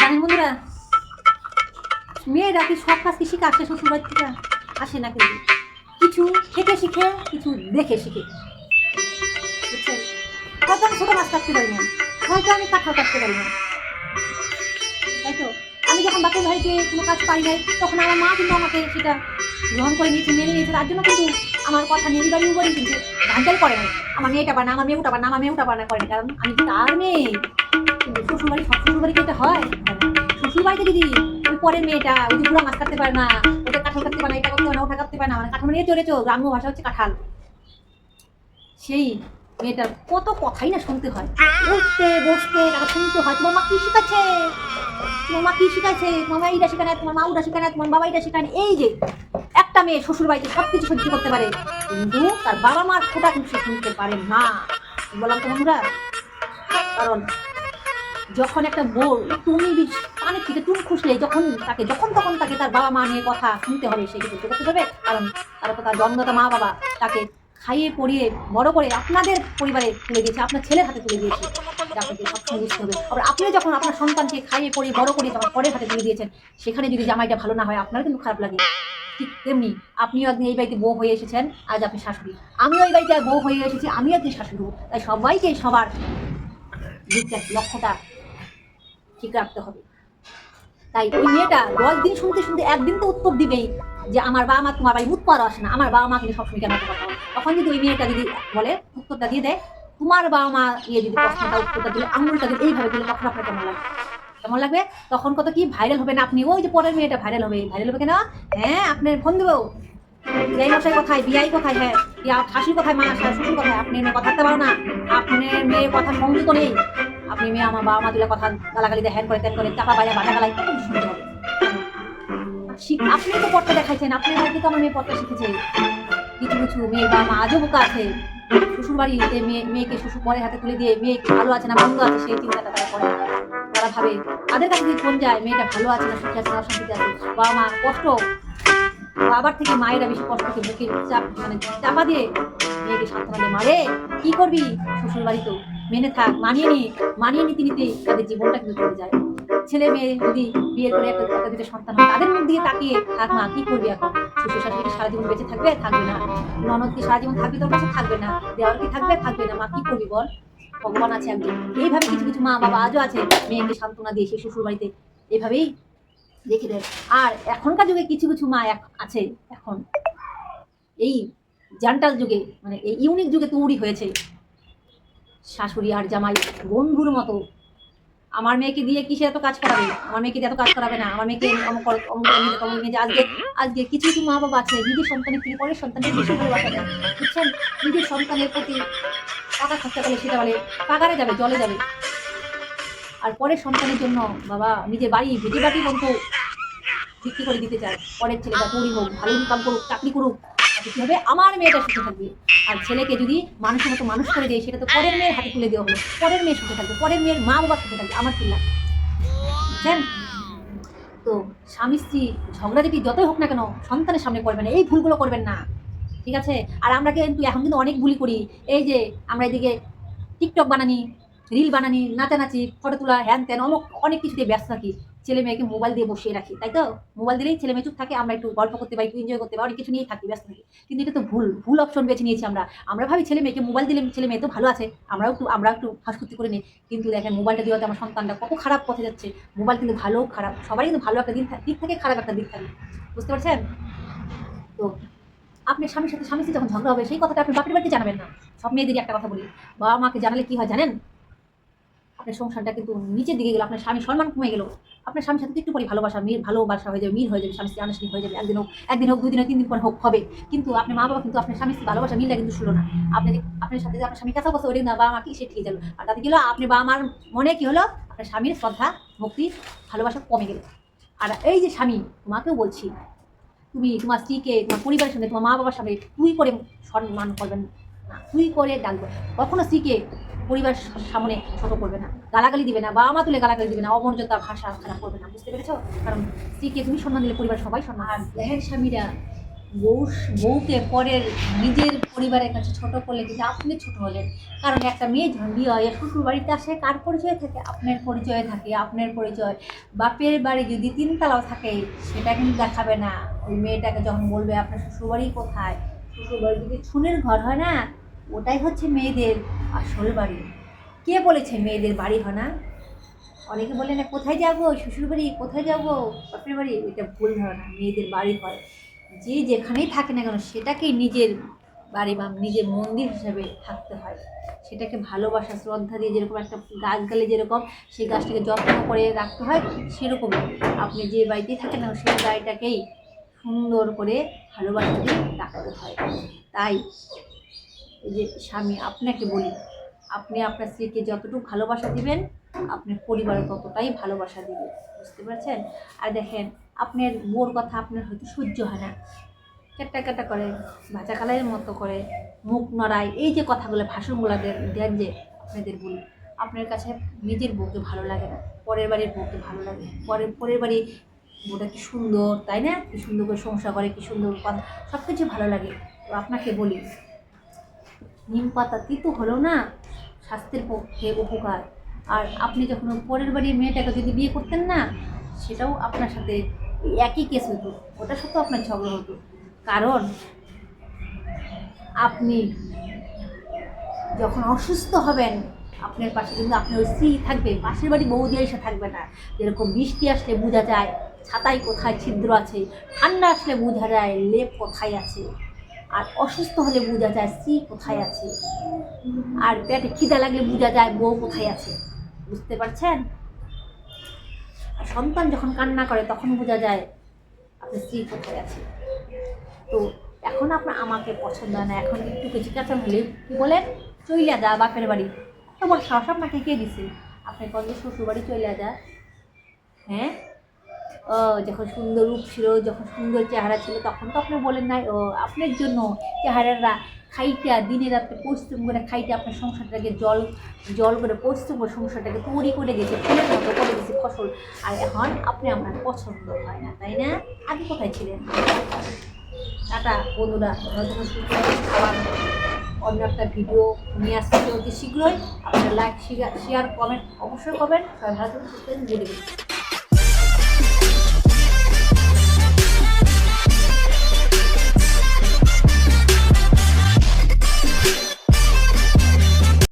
জানেন বন্ধুরা, মেয়েরা কি সব কাজ কি শিখে আসে শ্বশুর বাড়ি থেকে? আসে না কিন্তু কিছু খেতে শিখে, কিছু দেখে শিখে। হয়তো আমি ছোটো মাছ কাটতে পারি না, হয়তো আমি কাঁঠাল কাটতে পারি না। তাই তো? আমি যখন বাপের ভাইকে কোনো কাজ পাই নাই, তখন আমার মা কিন্তু আমাকে সেটা গ্রহণ করে নিয়েছে, মেনে নিয়েছে। তার জন্য কিন্তু আমার কথা নিয়ে বাড়ি উপরে কিন্তু ভাঞ্জাল করে না আমার মেয়েটা বানা, আমার মেয়ে ওটা বানা, আমার মেয়ে ওটা বানা করে না কারণ আমি তার মেয়ে। কিন্তু শ্বশুর বাড়ি সব শ্বশুর বাড়িতে এটা হয়। শ্বশুর বাড়িতে যদি ওই পরের মেয়েটা, ওই পুরো মাছ কাটতে পারে না ওটা কাঁঠাল কাটতে পারে না, এটা করতে পারে না, ওটা কাটতে পারে না মানে কাঁঠাল নিয়ে চলেছো গ্রাম্য ভাষা হচ্ছে কাঁঠাল। সেই মেয়েটার কত কথাই না শুনতে হয়। উঠতে, বসতে তাকে শুনতে হয়? তোমার মা কি শিখাচ্ছে? তোমার মা কি শিখাচ্ছে? তোমার মা এইটা শেখায় তোমার মা ওটা শেখায় তোমার বাবা এটা শেখায় এই যে একটা মেয়ে শ্বশুর বাড়িতে সব কিছু সহ্য করতে পারে, কিন্তু তার বাবা মার খোটা কিন্তু শুনতে পারে না। বললাম তো বন্ধুরা? কারণ যখন একটা বউ তুমি পানির থেকে টুন খুশলে যখন তাকে, যখন তখন তাকে তার বাবা মা নিয়ে কথা শুনতে হবে, সে কিন্তু করতে পারবে কারণ তারা তো তার জন্মদাতা মা বাবা তাকে খাইয়ে পড়িয়ে বড় করে আপনাদের পরিবারে তুলে দিয়েছে, আপনার ছেলের হাতে তুলে দিয়েছে। আপনাকে সবসময় বুঝতে হবে। আবার আপনি যখন আপনার সন্তানকে খাইয়ে পড়িয়ে বড় করে যখন পরের হাতে তুলে দিয়েছেন, সেখানে যদি জামাইটা ভালো না হয়, আপনার কিন্তু খারাপ লাগে। ঠিক তেমনি আপনিও একদিন এই বাড়িতে বউ হয়ে এসেছেন, আজ আপনি শাশুড়ি। আমিও এই বাড়িতে বউ হয়ে এসেছি, আমিও একদিন শাশুড়ি তাই সবাইকে সবার লক্ষ্যটা ঠিক রাখতে হবে। তাই ওই মেয়েটা দশ দিন শুনতে শুনতে একদিন তো উত্তর দিবেই যে আমার বাবা মা তোমার বাড়ি উৎপার আসে না, আমার বাবা মা কিন্তু সবসময় কেন তখন যদি ওই মেয়েটা যদি বলে, উত্তরটা দিয়ে দেয়, তোমার বাবা মা ইয়ে যদি প্রশ্নটা, উত্তরটা দিলে, আঙুলটা দিলে, এইভাবে দিলে তখন আপনার কেমন লাগবে? কেমন লাগবে? তখন কত কি ভাইরাল হবে না আপনি ওই যে পরের মেয়েটা ভাইরাল হবে ভাইরাল হবে কেন? হ্যাঁ আপনার ফোন দেবো বিয়াই মশাই কোথায় বিয়াই কোথায়? হ্যাঁ শাশুড়ি কোথায়, মা শ্বশুর কোথায়? আপনি কথা থাকতে পারো না। আপনার মেয়ের কথা সংযুক্ত নেই। আপনি মেয়ে, আমার বাবা মা তুলে কথা গালাগালি দেয়, হ্যান করে, ত্যান করে, চাপা বাইরে বাধা গালাই শুনতে হবে আপনি তো পড়তে দেখাইছেন আপনার বাড়িতে তো আমার মেয়ে পড়তে শিখেছে কিছু কিছু মেয়ের বাবা মা আজও বোকা আছে। শ্বশুর বাড়িতে মেয়ে, মেয়েকে শ্বশুর পরের হাতে তুলে দিয়ে মেয়ে ভালো আছে না বন্ধু আছে, সেই চিন্তাটা তারা করে তারা ভাবে, তাদের কাছে যদি ফোন যায়, মেয়েটা ভালো আছে না, সুখী আছে না, অশান্তিতে আছে, বাবা মা কষ্ট। বাবার থেকে মায়েরা বেশি কষ্টকে বুকে চাপ মানে চাপা দিয়ে মেয়েকে সান্ত্বনা দিয়ে মারে কি করবি শ্বশুর বাড়িতে মেনে থাক, মানিয়ে নি মানিয়ে নিতে নিতে তাদের জীবনটা কিন্তু চলে যায়। ছেলে মেয়ে যদি বিয়ের করে একটা দুটো সন্তান হয়, তাদের মুখ দিয়ে তাকিয়ে থাক মা, কি করবি এখন? শ্বশুর শাশুড়ি সারা জীবন বেঁচে থাকবে? থাকবে না। ননদ কি সারা জীবন থাকবে? তোর কাছে থাকবে না। দেওয়ার কি থাকবে? থাকবে না। মা, কি করবি বল? ভগবান আছে একজন। এইভাবে কিছু কিছু মা বাবা আজও আছে। মেয়েকে সান্ত্বনা দিয়ে সে শ্বশুর বাড়িতে এইভাবেই রেখে দেয়। আর এখনকার যুগে কিছু কিছু মা আছে, এখন এই জান্টাল যুগে মানে এই ইউনিক যুগে তৈরি হয়েছে। শাশুড়ি আর জামাই বন্ধুর মতো। আমার মেয়েকে দিয়ে কিসে এত কাজ করাবে? আমার মেয়েকে এত কাজ করাবে না। আমার মেয়েকে অমুক অমুক অমুক নিয়ে আজকে আজকে কিছু কিছু মা বাবা আছে। নিজের সন্তানের থেকে পরের সন্তানের বেশি ভালোবাসা দেয় বুঝছেন? নিজের সন্তানের প্রতি টাকা খরচা করলে সেটা বলে পাগারে যাবে, জলে যাবে। আর পরের সন্তানের জন্য বাবা নিজের বাড়ি ভিটে বাটি পর্যন্ত বিক্রি করে দিতে চায়। পরের ছেলেটা তৈরি হোক, ভালো ইনকাম করুক, চাকরি করুক। কি হবে? আমার মেয়েটা সুখে থাকবে। আর ছেলেকে যদি মানুষের মতো মানুষ করে দেয়, সেটা তো পরের মেয়ের হাতে তুলে দেওয়া হলো। পরের মেয়ে সুখে থাকবে, পরের মেয়ের মা বাবা সুখে থাকবে, আমার কি লাভ? বুঝছেন? তো স্বামী স্ত্রী ঝগড়াঝাটি যতই হোক না কেন, সন্তানের সামনে করবেন না, এই ভুলগুলো করবেন না। ঠিক আছে? আর আমরা কিন্তু এখন কিন্তু অনেক ভুলই করি। এই যে আমরা এদিকে টিকটক বানানি, রিল বানানি, নাচানাচি, ফটো তোলা, হ্যান ত্যান অনেক অনেক কিছু দিয়ে ব্যস্ত থাকি। ছেলে মেয়েকে মোবাইল দিয়ে বসিয়ে রাখি, তাই তো? মোবাইল দিলেই ছেলে মেয়ে চুপ থাকে, আমরা একটু গল্প করতে পারি, একটু এনজয় করতে পারি, অনেক কিছু নিয়েই থাকি, ব্যস্ত থাকি। কিন্তু এটা তো ভুল ভুল অপশন বেছে নিয়েছি আমরা। আমরা ভাবি ছেলে মেয়েকে মোবাইল দিলে ছেলে মেয়ে তো ভালো আছে, আমরাও একটু আমরা একটু ফাঁসকুতি করে নিই। কিন্তু দেখেন মোবাইলটা দেওয়াতে আমার সন্তানটা কত খারাপ পথে যাচ্ছে। মোবাইল কিন্তু ভালো, খারাপ, সবারই কিন্তু ভালো একটা দিক দিক থাকে, খারাপ একটা দিক থাকে। বুঝতে পারছেন? তো আপনি স্বামীর সাথে, স্বামী যখন ঝগড়া হবে, সেই কথাটা আপনি বাপের বাড়িতে জানাবেন না। সব মেয়েদেরই একটা কথা বলি। বাবা মাকে জানালে কি হয় জানেন? আপনার সংসারটা কিন্তু নিচের দিকে গেলো, আপনার স্বামী সম্মান কমে গেলো। আপনার স্বামীর সাথে একটু পরে ভালোবাসা মিল ভালোবাসা হয়ে যাবে, মিল হয়ে যাবে, স্বামী স্ত্রী আনুষ্ঠানিক হয়ে যাবে। একদিন হোক একদিন হোক দুই দিন হোক, তিন দিন পর হোক, হবে। কিন্তু আপনার মা বাবা কিন্তু আপনার স্বামী স্ত্রী ভালোবাসা, মিলটা কিন্তু শুলো না। আপনি আপনার সাথে আপনার স্বামী কাছে বসে ওই না, বাবা মা কি সে ঠিক গেল আর তাতে গেলো আপনি বাবা মার মনে কি হলো? আপনার স্বামীর শ্রদ্ধা, ভক্তি, ভালোবাসা কমে গেল। আর এই যে স্বামী, তোমাকেও বলছি, তুমি তোমার স্ত্রীকে, তোমার পরিবারের সঙ্গে, তোমার মা বাবার সামনে তুই করে সম্মান করবেন তুই করে ডাকবে কখনো স্ত্রীকে পরিবার সামনে ছোট করবে না গালাগালি দিবে না বাবা মা তুলে গালাগালি দিবে না অমর্যাদা ভাষা খারাপ করবে না বুঝতে পেরেছ? কারণ স্ত্রীকে তুমি সম্মান দিলে পরিবার সবাই সম্মান আর দেখেন স্বামীরা বউ বউকে পরের নিজের পরিবারের কাছে ছোট করলে কিন্তু আপনি ছোট হলেন। কারণ একটা মেয়ে যখন বিয়ে হয় শ্বশুর বাড়িতে আসে কার পরিচয় থাকে? আপনার পরিচয় থাকে আপনার পরিচয়। বাপের বাড়ি যদি তিনতলাও থাকে সেটা কিন্তু দেখাবে না। ওই মেয়েটাকে যখন বলবে আপনার শ্বশুর বাড়ি কোথায়? শ্বশুর বাড়ি যদি ছুনের ঘর হয় না, ওটাই হচ্ছে মেয়েদের আসল বাড়ি। কে বলেছে মেয়েদের বাড়ি হয় না? অনেকে বলে না, কোথায় যাব? শ্বশুর বাড়ি কোথায় যাব? বাপের বাড়ি? এটা ভুল ধারণা, মেয়েদের বাড়ি হয়। যে যেখানেই থাকে না কেন, সেটাকেই নিজের বাড়ি বা নিজের মন্দির হিসাবে থাকতে হয়। সেটাকে ভালোবাসা, শ্রদ্ধা দিয়ে যেরকম একটা গাছ গালে যেরকম, সেই গাছটাকে যত্ন করে রাখতে হয়, সেরকমই। আপনি যে বাড়িতেই থাকেন সেই বাড়িটাকেই সুন্দর করে ভালোবাসা দিয়ে রাখতে হয়। তাই এই যে স্বামী, আপনাকে বলি, আপনি আপনার স্ত্রীকে যতটুকু ভালোবাসা দিবেন, আপনার পরিবার ততটাই ভালোবাসা দিবে বুঝতে পারছেন? আর দেখেন, আপনার বোর কথা আপনার হয়তো সহ্য হয় না। কেটা কেটটা করে ভাজা কালারের মতো করে, মুখ নড়ায়, এই যে কথাগুলো, ভাষণগুলো দেন যে আপনাদের বলি, আপনার কাছে নিজের বউকে ভালো লাগে না, পরের বাড়ির বউকে ভালো লাগে, পরের পরের বাড়ি বউটা কি সুন্দর, তাই না? কি সুন্দর করে সংসার করে, কি সুন্দর কথা সব কিছু ভালো লাগে। তো আপনাকে বলি, নিম পাতা তিতো হলো না, স্বাস্থ্যের পক্ষে উপকার। আর আপনি যখন পরের বাড়ির মেয়েটাকে যদি বিয়ে করতেন না, সেটাও আপনার সাথে একই কেস হতো। ওটার সাথেও আপনার ঝগড়া হতো। কারণ, আপনি যখন অসুস্থ হবেন, আপনার পাশে কিন্তু আপনার ওই স্ত্রী থাকবে, পাশের বাড়ি বৌদি এসে থাকবে না। যেরকম বৃষ্টি আসলে বোঝা যায় ছাতায় কোথায় ছিদ্র আছে, ঠান্ডা আসলে বোঝা যায়, লেপ কোথায় আছে, আর অসুস্থ হলে বোঝা যায় স্ত্রী কোথায় আছে, আর পেটে খিদা লাগলে বোঝা যায় বউ কোথায় আছে, বুঝতে পারছেন? আর সন্তান যখন কান্না করে, তখন বোঝা যায় আপনার স্ত্রী কোথায় আছে। তো এখন আপনার আমাকে পছন্দ হয় না, এখন একটু কিছু কাঁচা হলে কি বলেন? চইলা যা, বাপের বাড়ি। তোমার সাহস আপনাকে কে দিছে? আপনি কত শ্বশুর বাড়ি চইলা যা। হ্যাঁ? যখন সুন্দর রূপ ছিল, যখন সুন্দর চেহারা ছিল, তখন তো আপনি বলেন নাই, ও, আপনার জন্য চেহারারা খাইটা, দিনে রাত্রে পরিশ্রম করে খাইটা আপনার সংসারটাকে জল জল করে পরিশ্রম করে সংসারটাকে তৈরি করে গেছে ফুলের মতো করে গেছে ফসল। আর এখন আপনি আপনার পছন্দ হয় না, তাই না? আগে কোথায় ছিলেন? টাটা, বন্ধুরা খাবার অন্য একটা ভিডিও নিয়ে আসতে অতি শীঘ্রই। আপনার লাইক শেয়ার কমেন্ট অবশ্যই করবেন সবাই ভালো থাকবেন বুঝে